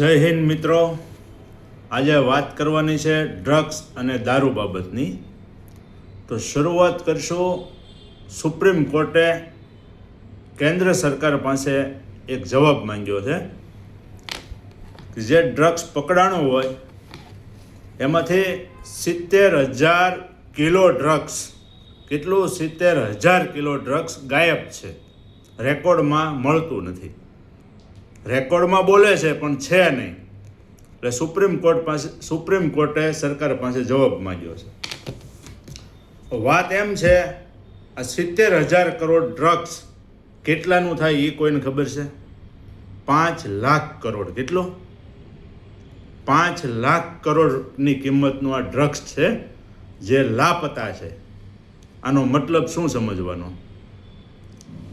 જય હિન્દ મિત્રો. આજે વાત કરવાની છે ડ્રગ્સ અને દારૂ બાબતની. તો શરૂઆત કરશું સુપ્રીમ કોર્ટે કેન્દ્ર સરકાર પાસે એક જવાબ માંગ્યો છે જે ડ્રગ્સ પકડાણું હોય, એમાંથી સિત્તેર હજાર કિલો ડ્રગ્સ, કેટલું સિત્તેર હજાર કિલો ડ્રગ્સ ગાયબ છે, રેકોર્ડમાં મળતું નથી. રેકોર્ડમાં બોલે છે, પણ છે નહીં. એટલે સુપ્રીમ કોર્ટ પાસે, સુપ્રીમ કોર્ટે સરકાર પાસે જવાબ માંગ્યો છે. વાત એમ છે, આ સિત્તેર હજાર કરોડ ડ્રગ્સ કેટલાનું થાય એ કોઈને ખબર છે? પાંચ લાખ કરોડ. કેટલો? પાંચ લાખ કરોડની કિંમતનું આ ડ્રગ્સ છે, જે લાપતા છે. આનો મતલબ શું સમજવાનો?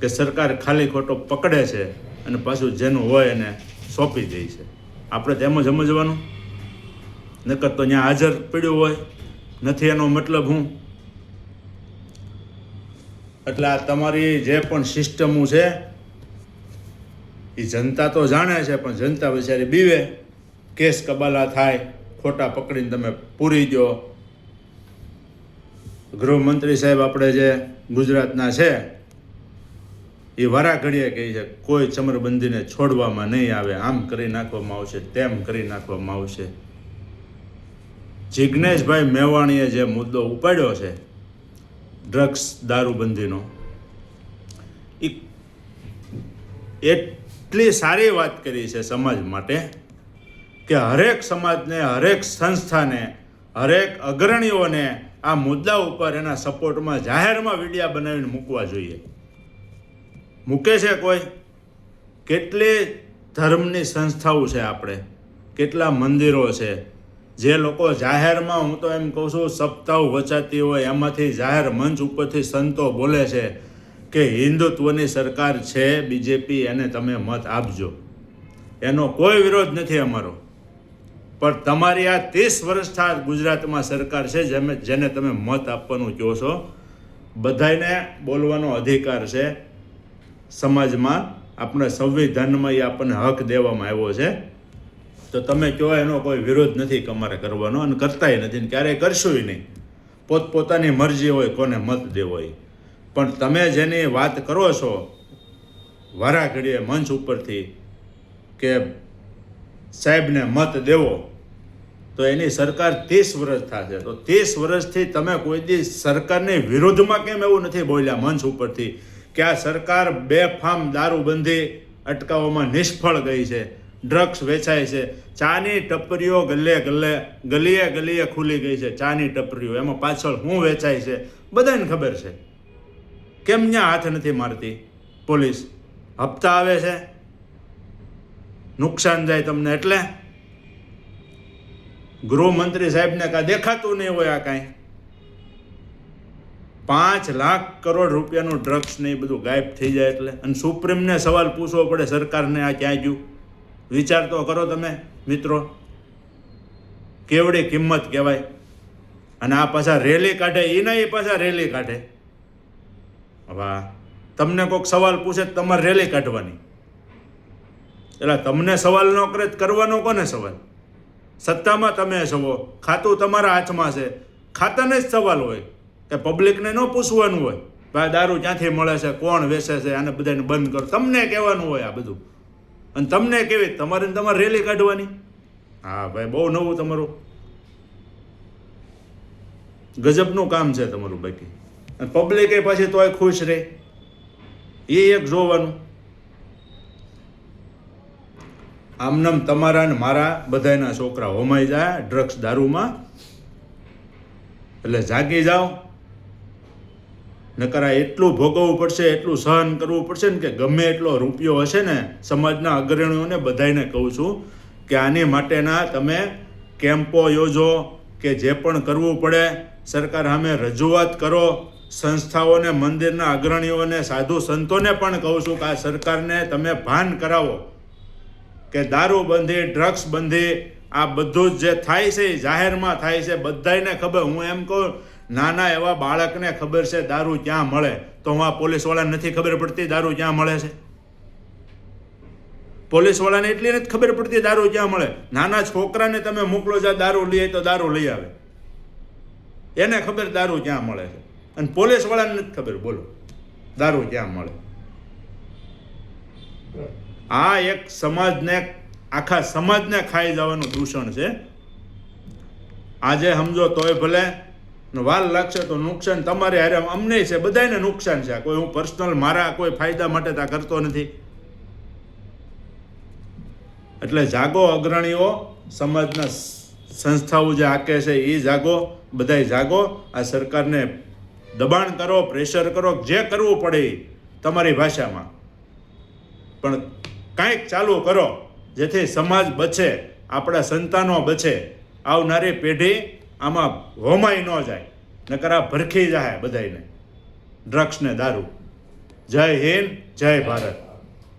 કે સરકાર ખાલી ખોટો પકડે છે અને પાછું જેનું હોય એને સોંપી દે છે. આપણે તેમ સમજવાનું. નકર તો ત્યાં હાજર પડ્યું હોય, નથી એનો મતલબ હું. એટલે આ તમારી જે પણ સિસ્ટમો છે એ જનતા તો જાણે છે, પણ જનતા બિચારી બીવે. કેસ કબાલા થાય, ખોટા પકડીને તમે પૂરી દો. ગૃહમંત્રી સાહેબ આપણે જે ગુજરાતના છે એ વારા ઘડીએ કહે છે, કોઈ ચમરબંધીને છોડવામાં નહીં આવે, આમ કરી નાખવામાં આવશે, તેમ કરી નાખવામાં આવશે. જિજ્ઞેશભાઈ મેવાણીએ જે મુદ્દો ઉપાડ્યો છે, ડ્રગ્સ દારૂબંધીનો એ એટલી સારી વાત કરી છે સમાજ માટે કે હરેક સમાજને, હરેક સંસ્થાને, હરેક અગ્રણીઓને આ મુદ્દા ઉપર એના સપોર્ટમાં જાહેરમાં વિડીયા બનાવીને મૂકવા જોઈએ. મૂકે છે કોઈ? કેટલી ધર્મની સંસ્થાઓ છે આપણે? કેટલા મંદિરો છે? જે લોકો જાહેરમાં, હું તો એમ કહું છું, સપ્તાહ વચાતી હોય, એમાંથી જાહેર મંચ ઉપરથી સંતો બોલે છે કે હિન્દુત્વની સરકાર છે, બીજેપી, એને તમે મત આપજો. એનો કોઈ વિરોધ નથી અમારો. પણ તમારી આ ત્રીસ વર્ષથી ગુજરાતમાં સરકાર છે, જેમ જેને તમે મત આપવાનું કહો છો બધાને બોલવાનો અધિકાર છે. સમાજમાં આપણે સંવિધાનમાં એ આપણને હક દેવામાં આવ્યો છે. તો તમે કહો એનો કોઈ વિરોધ નથી અમારે કરવાનો અને કરતાય નથી ને ક્યારેય કરશોય નહીં. પોતપોતાની મરજી હોય કોને મત દેવો હોય પણ તમે જેની વાત કરો છો વારા ઘડીએ મંચ ઉપરથી કે સાહેબને મત દેવો, તો એની સરકાર ત્રીસ વર્ષ થશે. તો ત્રીસ વર્ષથી તમે કોઈ દી સરકારની વિરોધમાં કેમ એવું નથી બોલ્યા મંચ ઉપરથી? કે આ સરકાર બેફામ દારૂબંધી અટકાવવામાં નિષ્ફળ ગઈ છે. ડ્રગ્સ વેચાય છે. ચાની ટપરીઓ ગલ્લે ગલ્લે, ગલીએ ગલીએ ખુલી ગઈ છે ચાની ટપરીઓ. એમાં પાછળ શું વેચાય છે? બધાને ખબર છે. કેમ ત્યાં હાથ નથી મારતી? પોલીસ હપ્તા આવે છે? નુકસાન જાય તમને એટલે? ગૃહમંત્રી સાહેબને કાંઈ દેખાતું નહીં હોય આ કાંઈ? પાંચ લાખ કરોડ રૂપિયાનું ડ્રગ્સ ને એ બધું ગાયબ થઈ જાય એટલે. અને સુપ્રીમને સવાલ પૂછવો પડે, સરકારને આ ક્યાં ગયું? વિચાર તો કરો તમે, મિત્રો. કેવડી કિંમત કહેવાય. અને આ પાછા રેલી કાઢે એના એ પાછા રેલી કાઢે. વાહ. તમને કોઈક સવાલ પૂછે તમારે રેલી કાઢવાની. એટલે તમને સવાલ ન કરે કરવાનો કોને સવાલ? સત્તામાં તમે છો. ખાતું તમારા હાથમાં છે. ખાતાને જ સવાલ હોય. કે પબ્લિકને ન પૂછવાનું હોય ભાઈ દારૂ ક્યાંથી મળે છે, કોણ વેચે છે, આને બધાને બંધ કરો. તમને કહેવાનું હોય આ બધું. અને તમને કેવી? તમારે તમારે રેલી કાઢવાની. હા ભાઈ, બહુ નવું તમારું. ગજબનું કામ છે તમારું બાકી. અને પબ્લિકે પછી તોય ખુશ રહે. એ એક જોવાનું. આમનામ તમારા ને મારા બધાના છોકરા હોમાઈ જાય ડ્રગ્સ દારૂમાં. એટલે જાગી જાઓ. નકર એટલું ભોગવવું પડશે, એટલું સહન કરવું પડશે ને કે ગમે એટલો રૂપિયો હશે ને, સમાજના અગ્રણીઓને બધાને કહું છું કે આની માટેના તમે કેમ્પો યોજો કે જે પણ કરવું પડે, સરકાર સામે રજૂઆત કરો. સંસ્થાઓને, મંદિરના અગ્રણીઓને, સાધુ સંતોને પણ કહું છું કે આ સરકારને તમે ભાન કરાવો કે દારૂ બંધી, ડ્રગ્સ બંધી, આ બધું જ જે થાય છે જાહેરમાં થાય છે બધાને ખબર. હું એમ કહું નાના એવા બાળકને ખબર છે દારૂ ક્યાં મળે? તો હું આ પોલીસવાળાને નથી ખબર પડતી દારૂ ક્યાં મળે છે? પોલીસવાળાને એટલી નથી ખબર પડતી દારૂ ક્યાં મળે? નાના છોકરાને તમે મોકલો જા દારૂ લઈએ તો દારૂ લઈ આવે. એને ખબર દારૂ ક્યાં મળે છે? અને પોલીસવાળાને નથી ખબર, બોલો. દારૂ ક્યાં મળે? આ એક સમાજને, આખા સમાજને ખાઈ જવાનું દૂષણ છે. આજે સમજો તોય ભલે વાર લાગશે તો નુકસાન તમારે હારે. અમને છે બધાને નુકસાન છે. કોઈ હું પર્સનલ મારા કોઈ ફાયદા માટે તા કરતો નથી. એટલે જાગો અગ્રણીઓ, સમાજના સંસ્થાઓ જે આકે છે, એ જાગો, બધાય જાગો. આ સરકારને દબાણ કરો પ્રેશર કરો, જે કરવું પડે તમારી ભાષામાં. પણ કાંઈક ચાલુ કરો, જેથી સમાજ બચે, આપણા સંતાનો બચે. આવનારી પેઢી આમાં હોમાય ન જાય, નકર આ ભરખી જાય બધાયને. ડ્રગ્સ ને દારૂ. જય હિન્દ, જય ભારત.